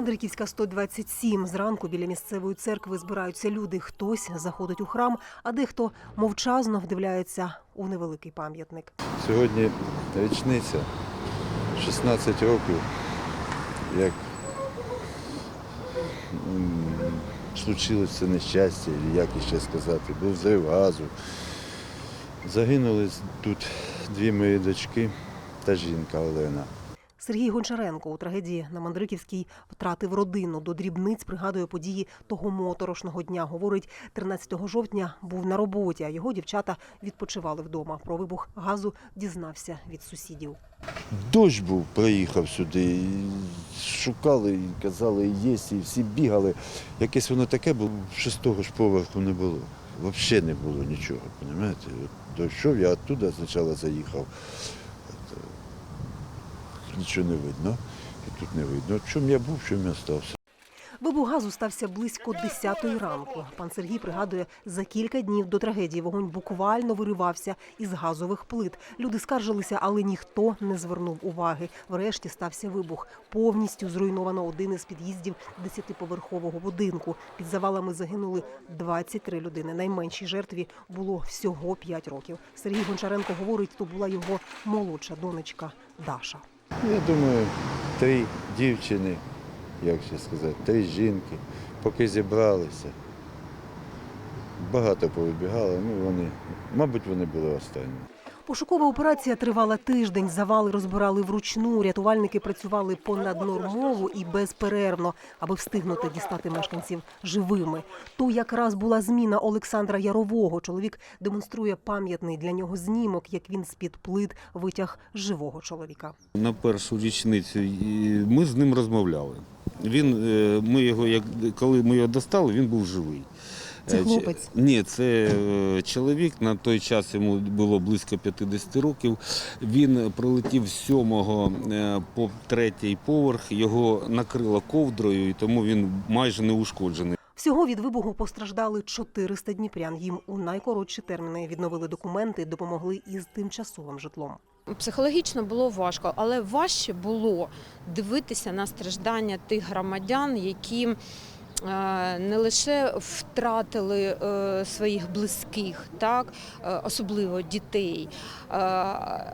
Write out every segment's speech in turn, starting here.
Мандриківська 127. Зранку біля місцевої церкви збираються люди. Хтось заходить у храм, а дехто мовчазно вдивляється у невеликий пам'ятник. Сьогодні річниця 16 років, як це нещастя, як іще сказати, був взрив газу. Загинули тут дві мої дочки та жінка Олена. Сергій Гончаренко у трагедії на Мандриківській втратив родину. До дрібниць пригадує події того моторошного дня. Говорить, 13 жовтня був на роботі, а його дівчата відпочивали вдома. Про вибух газу дізнався від сусідів. Дощ був, приїхав сюди, шукали, казали, є, і всі бігали. Якесь воно таке було, шестого ж поверху не було. Взагалі не було нічого, розумієте? От Дійшов, я оттуда спочатку заїхав. Нічого не видно, і тут не видно. Чому я був, чому я стався. Вибух газу стався близько 10-ї ранку. Пан Сергій пригадує, за кілька днів до трагедії вогонь буквально виривався із газових плит. Люди скаржилися, але ніхто не звернув уваги. Врешті стався вибух. Повністю зруйновано один із під'їздів 10-поверхового будинку. Під завалами загинули 23 людини. Найменшій жертві було всього 5 років. Сергій Гончаренко говорить, то була його молодша донечка Даша. Я думаю, три дівчини, як ще сказати, три жінки, поки зібралися. Багато повибігало, ну вони, мабуть, вони були останні. Пошукова операція тривала тиждень. Завали розбирали вручну. Рятувальники працювали понаднормово і безперервно, аби встигнути дістати мешканців живими. То якраз була зміна Олександра Ярового. Чоловік демонструє пам'ятний для нього знімок, як він з-під плит витяг живого чоловіка. На першу річницю ми з ним розмовляли. Він, е, ми його, як, коли ми його достали, він був живий. Це Е, хлопець? Ні, це е, чоловік. На той час йому було близько 50 років. Він пролетів з сьомого е, по третій поверх, його накрило ковдрою, і тому він майже не ушкоджений. Всього від вибуху постраждали 400 дніпрян. Їм у найкоротші терміни відновили документи, допомогли із тимчасовим житлом. Психологічно було важко, але важче було дивитися на страждання тих громадян, які не лише втратили е, своїх близьких, так е, особливо дітей, е,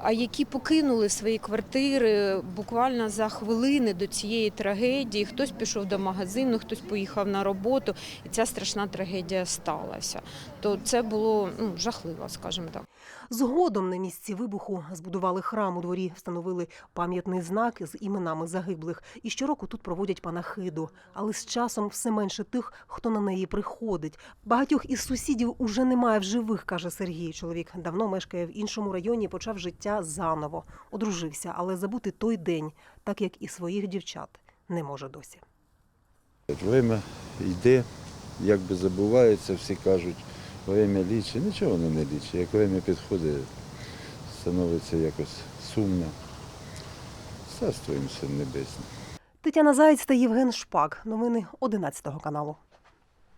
а які покинули свої квартири буквально за хвилини до цієї трагедії. Хтось пішов до магазину, хтось поїхав на роботу, і ця страшна трагедія сталася. То це було ну, жахливо, скажімо так. Згодом на місці вибуху збудували храм у дворі, встановили пам'ятний знак з іменами загиблих. І щороку тут проводять панахиду. Але з часом все менше тих, хто на неї приходить. Багатьох із сусідів уже немає в живих, каже Сергій. Чоловік давно мешкає в іншому районі, почав життя заново. Одружився, але забути той день, так як і своїх дівчат, не може досі. Время йде, якби забувається, всі кажуть, время лічить. Нічого воно не лічить. Як время підходить, становиться якось сумно. Царство їм все небесне. Тетяна Заєць та Євген Шпак. Новини 11 каналу.